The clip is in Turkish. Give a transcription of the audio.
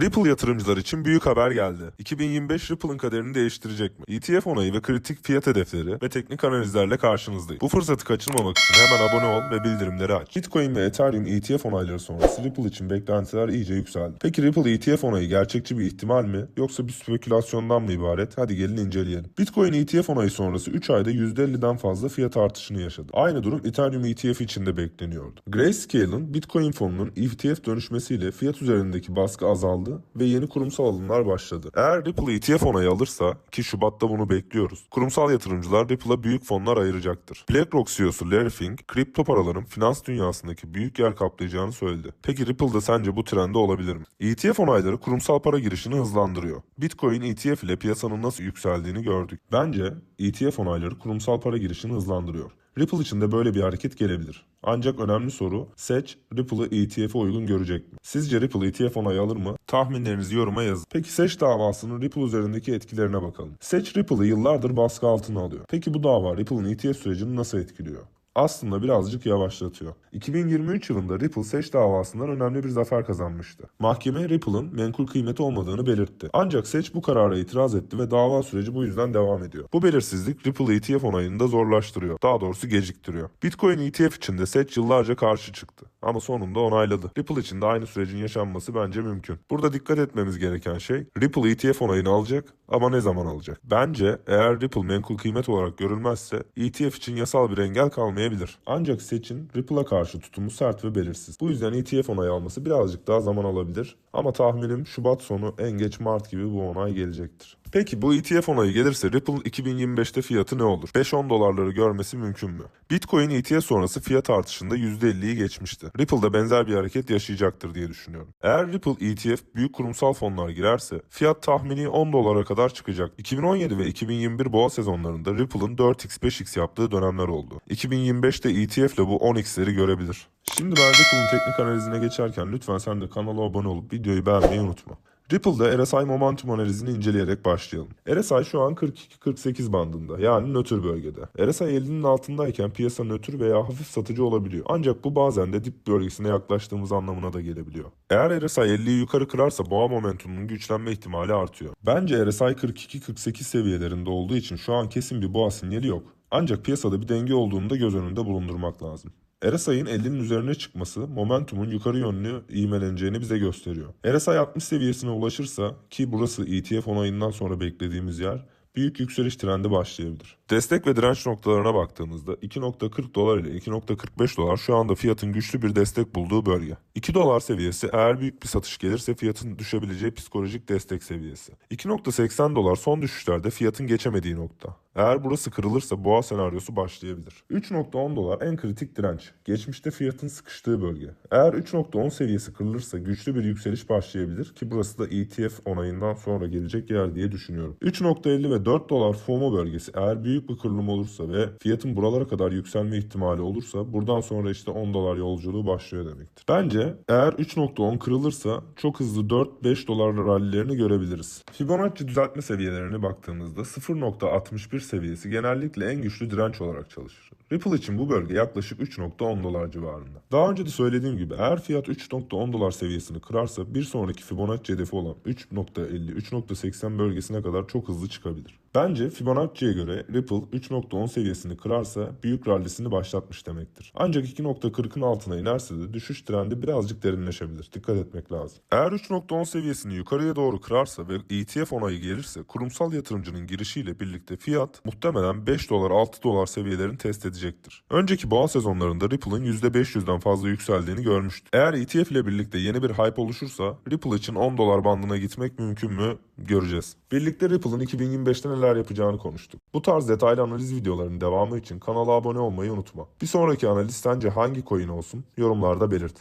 Ripple yatırımcılar için büyük haber geldi. 2025 Ripple'ın kaderini değiştirecek mi? ETF onayı ve kritik fiyat hedefleri ve teknik analizlerle karşınızdayım. Bu fırsatı kaçırmamak için hemen abone ol ve bildirimleri aç. Bitcoin ve Ethereum ETF onayları sonrası Ripple için beklentiler iyice yükseldi. Peki Ripple ETF onayı gerçekçi bir ihtimal mi yoksa bir spekülasyondan mı ibaret? Hadi gelin inceleyelim. Bitcoin ETF onayı sonrası 3 ayda %50'den fazla fiyat artışını yaşadı. Aynı durum Ethereum ETF için de bekleniyordu. Grayscale'ın Bitcoin fonunun ETF dönüşmesiyle fiyat üzerindeki baskı azaldı ve yeni kurumsal alımlar başladı. Eğer Ripple ETF onayı alırsa ki Şubat'ta bunu bekliyoruz. Kurumsal yatırımcılar Ripple'a büyük fonlar ayıracaktır. BlackRock CEO'su Larry Fink, kripto paraların finans dünyasındaki büyük yer kaplayacağını söyledi. Peki Ripple'da sence bu trende olabilir mi? ETF onayları kurumsal para girişini hızlandırıyor. Bitcoin ETF ile piyasanın nasıl yükseldiğini gördük. Bence ETF onayları kurumsal para girişini hızlandırıyor. Ripple için de böyle bir hareket gelebilir. Ancak önemli soru seç Ripple'ı ETF'e uygun görecek mi? Sizce Ripple ETF onayı alır mı? Tahminlerinizi yoruma yazın. Peki seç davasının Ripple üzerindeki etkilerine bakalım. Seç Ripple'ı yıllardır baskı altına alıyor. Peki bu dava Ripple'ın ETF sürecini nasıl etkiliyor? Aslında birazcık yavaşlatıyor. 2023 yılında Ripple seç davasından önemli bir zafer kazanmıştı. Mahkeme Ripple'ın menkul kıymeti olmadığını belirtti. Ancak seç bu karara itiraz etti ve dava süreci bu yüzden devam ediyor. Bu belirsizlik Ripple ETF onayını da zorlaştırıyor. Daha doğrusu geciktiriyor. Bitcoin ETF için de seç yıllarca karşı çıktı. Ama sonunda onayladı. Ripple için de aynı sürecin yaşanması bence mümkün. Burada dikkat etmemiz gereken şey Ripple ETF onayını alacak ama ne zaman alacak? Bence eğer Ripple menkul kıymet olarak görülmezse ETF için yasal bir engel kalmayabilir. Ancak seçin Ripple'a karşı tutumu sert ve belirsiz. Bu yüzden ETF onayı alması birazcık daha zaman alabilir. Ama tahminim Şubat sonu en geç Mart gibi bu onay gelecektir. Peki bu ETF onayı gelirse Ripple 2025'te fiyatı ne olur? 5-10 dolarları görmesi mümkün mü? Bitcoin ETF sonrası fiyat artışında %50'yi geçmişti. Ripple'da benzer bir hareket yaşayacaktır diye düşünüyorum. Eğer Ripple ETF büyük kurumsal fonlar girerse fiyat tahmini 10 dolara kadar çıkacak. 2017 ve 2021 boğa sezonlarında Ripple'ın 4x 5x yaptığı dönemler oldu. 2025'te ETF ile bu 10x'leri görebilir. Şimdi ben Ripple'ın teknik analizine geçerken lütfen sen de kanala abone olup videoyu beğenmeyi unutma. Ripple'da RSI momentum analizini inceleyerek başlayalım. RSI şu an 42-48 bandında yani nötr bölgede. RSI 50'nin altındayken piyasa nötr veya hafif satıcı olabiliyor. Ancak bu bazen de dip bölgesine yaklaştığımız anlamına da gelebiliyor. Eğer RSI 50'yi yukarı kırarsa boğa momentumunun güçlenme ihtimali artıyor. Bence RSI 42-48 seviyelerinde olduğu için şu an kesin bir boğa sinyali yok. Ancak piyasada bir denge olduğunu da göz önünde bulundurmak lazım. RSI'nin 50'nin üzerine çıkması momentumun yukarı yönlü ivmeleneceğini bize gösteriyor. RSI 60 seviyesine ulaşırsa ki burası ETF onayından sonra beklediğimiz yer büyük yükseliş trendi başlayabilir. Destek ve direnç noktalarına baktığımızda 2.40 dolar ile 2.45 dolar şu anda fiyatın güçlü bir destek bulduğu bölge. 2 dolar seviyesi eğer büyük bir satış gelirse fiyatın düşebileceği psikolojik destek seviyesi. 2.80 dolar son düşüşlerde fiyatın geçemediği nokta. Eğer burası kırılırsa boğa senaryosu başlayabilir. 3.10 dolar en kritik direnç. Geçmişte fiyatın sıkıştığı bölge. Eğer 3.10 seviyesi kırılırsa güçlü bir yükseliş başlayabilir ki burası da ETF onayından sonra gelecek yer diye düşünüyorum. 3.50 ve 4 dolar FOMO bölgesi eğer büyük bir kırılım olursa ve fiyatın buralara kadar yükselme ihtimali olursa buradan sonra işte 10 dolar yolculuğu başlıyor demektir. Bence eğer 3.10 kırılırsa çok hızlı 4-5 dolar rallilerini görebiliriz. Fibonacci düzeltme seviyelerine baktığımızda 0.61 seviyesi genellikle en güçlü direnç olarak çalışır. Ripple için bu bölge yaklaşık 3.10 dolar civarında. Daha önce de söylediğim gibi eğer fiyat 3.10 dolar seviyesini kırarsa bir sonraki Fibonacci hedefi olan 3.50-3.80 bölgesine kadar çok hızlı çıkabilir. Bence Fibonacci'ye göre Ripple 3.10 seviyesini kırarsa büyük rallisini başlatmış demektir. Ancak 2.40'ın altına inerse de düşüş trendi birazcık derinleşebilir. Dikkat etmek lazım. Eğer 3.10 seviyesini yukarıya doğru kırarsa ve ETF onayı gelirse kurumsal yatırımcının girişiyle birlikte fiyat muhtemelen 5 dolar 6 dolar seviyelerini test edecektir. Önceki boğa sezonlarında Ripple'ın %500'den fazla yükseldiğini görmüştük. Eğer ETF ile birlikte yeni bir hype oluşursa Ripple için 10 dolar bandına gitmek mümkün mü göreceğiz. Birlikte Ripple'ın 2025'te neler yapacağını konuştuk. Bu tarz detaylı analiz videolarının devamı için kanala abone olmayı unutma. Bir sonraki analiz sence hangi coin olsun? Yorumlarda belirt.